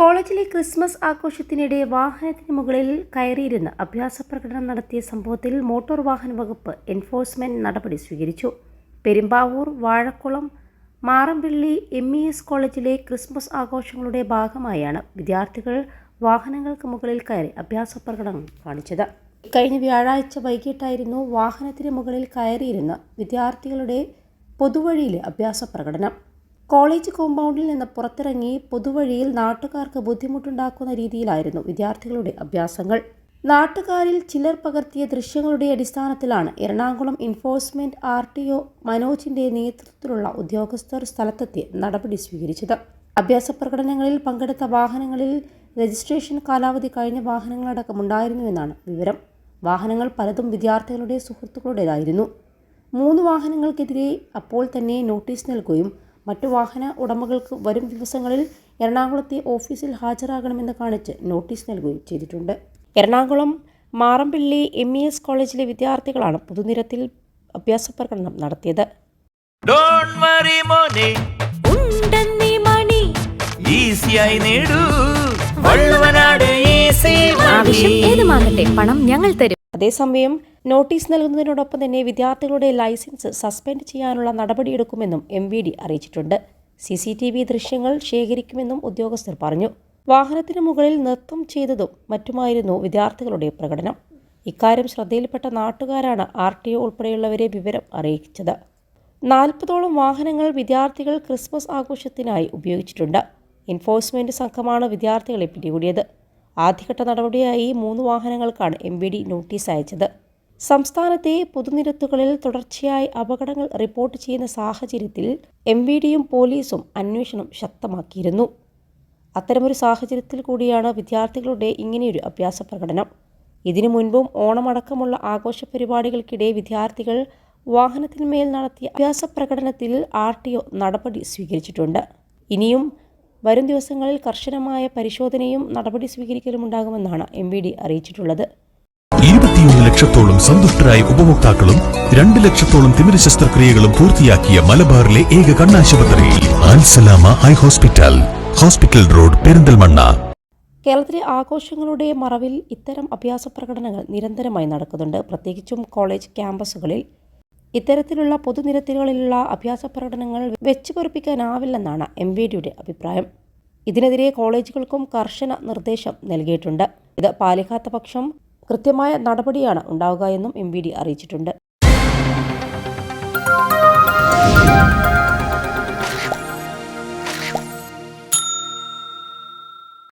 കോളേജിലെ ക്രിസ്മസ് ആഘോഷത്തിനിടെ വാഹനത്തിന് മുകളിൽ കയറിയിരുന്ന് അഭ്യാസ പ്രകടനം നടത്തിയ സംഭവത്തിൽ മോട്ടോർ വാഹന വകുപ്പ് എൻഫോഴ്സ്മെന്റ് നടപടി സ്വീകരിച്ചു. Perumbavoor Vazhakkulam Marampilly M E S കോളേജിലെ ക്രിസ്മസ് ആഘോഷങ്ങളുടെ ഭാഗമായാണ് വിദ്യാർത്ഥികൾ വാഹനങ്ങൾക്ക് മുകളിൽ കയറി അഭ്യാസ പ്രകടനം കാണിച്ചത്. കഴിഞ്ഞ വ്യാഴാഴ്ച വൈകിട്ടായിരുന്നു വാഹനത്തിന് മുകളിൽ കയറിയിരുന്ന വിദ്യാർത്ഥികളുടെ പൊതുവഴിയിലെ അഭ്യാസ പ്രകടനം. കോളേജ് കോമ്പൗണ്ടിൽ നിന്ന് പുറത്തിറങ്ങി പൊതുവഴിയിൽ നാട്ടുകാർക്ക് ബുദ്ധിമുട്ടുണ്ടാക്കുന്ന രീതിയിലായിരുന്നു വിദ്യാർത്ഥികളുടെ അഭ്യാസങ്ങൾ. നാട്ടുകാരിൽ ചിലർ പകർത്തിയ ദൃശ്യങ്ങളുടെ അടിസ്ഥാനത്തിലാണ് Ernakulam enforcement R T O മനോജിന്റെ നേതൃത്വത്തിലുള്ള ഉദ്യോഗസ്ഥർ സ്ഥലത്തെത്തി നടപടി സ്വീകരിച്ചത്. അഭ്യാസ പ്രകടനങ്ങളിൽ പങ്കെടുത്ത വാഹനങ്ങളിൽ രജിസ്ട്രേഷൻ കാലാവധി കഴിഞ്ഞ വാഹനങ്ങളടക്കം ഉണ്ടായിരുന്നുവെന്നാണ് വിവരം. വാഹനങ്ങൾ പലതും വിദ്യാർത്ഥികളുടെ സുഹൃത്തുക്കളുടേതായിരുന്നു. മൂന്ന് വാഹനങ്ങൾക്കെതിരെ അപ്പോൾ തന്നെ നോട്ടീസ് നൽകുകയും മറ്റു വാഹന ഉടമകൾക്ക് വരും ദിവസങ്ങളിൽ എറണാകുളത്തെ ഓഫീസിൽ ഹാജരാകണമെന്ന് കാണിച്ച് നോട്ടീസ് നൽകുകയും ചെയ്തിട്ടുണ്ട്. Ernakulam Marampilly M E S കോളേജിലെ വിദ്യാർത്ഥികളാണ് പൊതുനിരത്തിൽ അഭ്യാസ പ്രകടനം നടത്തിയത്. ഏതുമാകട്ടെ പണം ഞങ്ങൾ തരും. അതേസമയം നോട്ടീസ് നൽകുന്നതിനോടൊപ്പം തന്നെ വിദ്യാർത്ഥികളുടെ ലൈസൻസ് സസ്പെൻഡ് ചെയ്യാനുള്ള നടപടിയെടുക്കുമെന്നും എം വി ഡി അറിയിച്ചിട്ടുണ്ട്. സി സി ടി വി ദൃശ്യങ്ങൾ ശേഖരിക്കുമെന്നും ഉദ്യോഗസ്ഥർ പറഞ്ഞു. വാഹനത്തിന് മുകളിൽ നൃത്തം ചെയ്തതും മറ്റുമായിരുന്നു വിദ്യാർത്ഥികളുടെ പ്രകടനം. ഇക്കാര്യം ശ്രദ്ധയിൽപ്പെട്ട നാട്ടുകാരാണ് ആർ ടി ഒ ഉൾപ്പെടെയുള്ളവരെ വിവരം അറിയിച്ചത്. നാൽപ്പതോളം വാഹനങ്ങൾ വിദ്യാർത്ഥികൾ ക്രിസ്മസ് ആഘോഷത്തിനായി ഉപയോഗിച്ചിട്ടുണ്ട്. എൻഫോഴ്സ്മെന്റ് സംഘമാണ് വിദ്യാർത്ഥികളെ പിടികൂടിയത്. ആദ്യഘട്ട നടപടിയായി മൂന്ന് വാഹനങ്ങൾക്കാണ് എം ബി ഡി നോട്ടീസ് അയച്ചത്. സംസ്ഥാനത്തെ പൊതുനിരത്തുകളിൽ തുടർച്ചയായി അപകടങ്ങൾ റിപ്പോർട്ട് ചെയ്യുന്ന സാഹചര്യത്തിൽ എം വി ഡിയും പോലീസും അന്വേഷണം ശക്തമാക്കിയിരുന്നു. അത്തരമൊരു സാഹചര്യത്തിൽ കൂടിയാണ് വിദ്യാർത്ഥികളുടെ ഇങ്ങനെയൊരു അഭ്യാസ പ്രകടനം. ഇതിനു മുൻപും ഓണമടക്കമുള്ള ആഘോഷ പരിപാടികൾക്കിടെ വിദ്യാർത്ഥികൾ വാഹനത്തിന്മേൽ നടത്തിയ അഭ്യാസ പ്രകടനത്തിൽ ആർ ടി ഒ നടപടി സ്വീകരിച്ചിട്ടുണ്ട്. ഇനിയും വരും ദിവസങ്ങളിൽ കർശനമായ പരിശോധനയും നടപടി സ്വീകരിക്കലും ഉണ്ടാകുമെന്നാണ് എം വി ഡി അറിയിച്ചിട്ടുള്ളത്. ഇരുപത്തിയൊന്ന് ലക്ഷത്തോളം സന്തുഷ്ടരായ ഉപഭോക്താക്കളും രണ്ട് ലക്ഷത്തോളം തിമിര ശസ്ത്രക്രിയകളും പൂർത്തിയാക്കിയ മലബാറിലെ ഏക കണ്ണാശുപത്രി Ansalama eye hospital hospital road Perinthalmanna. കേരളത്തിലെ ആഘോഷങ്ങളുടെ മറവിൽ ഇത്തരം അഭ്യാസ പ്രകടനങ്ങൾ നിരന്തരമായി നടക്കുന്നുണ്ട്. പ്രത്യേകിച്ചും കോളേജ് ക്യാമ്പസുകളിൽ ഇത്തരത്തിലുള്ള പൊതുനിരത്തിലുകളിലുള്ള അഭ്യാസ പ്രകടനങ്ങൾ വെച്ചു പൊറിപ്പിക്കാനാവില്ലെന്നാണ് എം വി ഡിയുടെ അഭിപ്രായം. ഇതിനെതിരെ കോളേജുകൾക്കും കർശന നിർദ്ദേശം നൽകിയിട്ടുണ്ട്. ഇത് പാലിക്കാത്ത പക്ഷം കൃത്യമായ നടപടിയാണ് ഉണ്ടാവുക എന്നും എം വി ഡി അറിയിച്ചിട്ടുണ്ട്.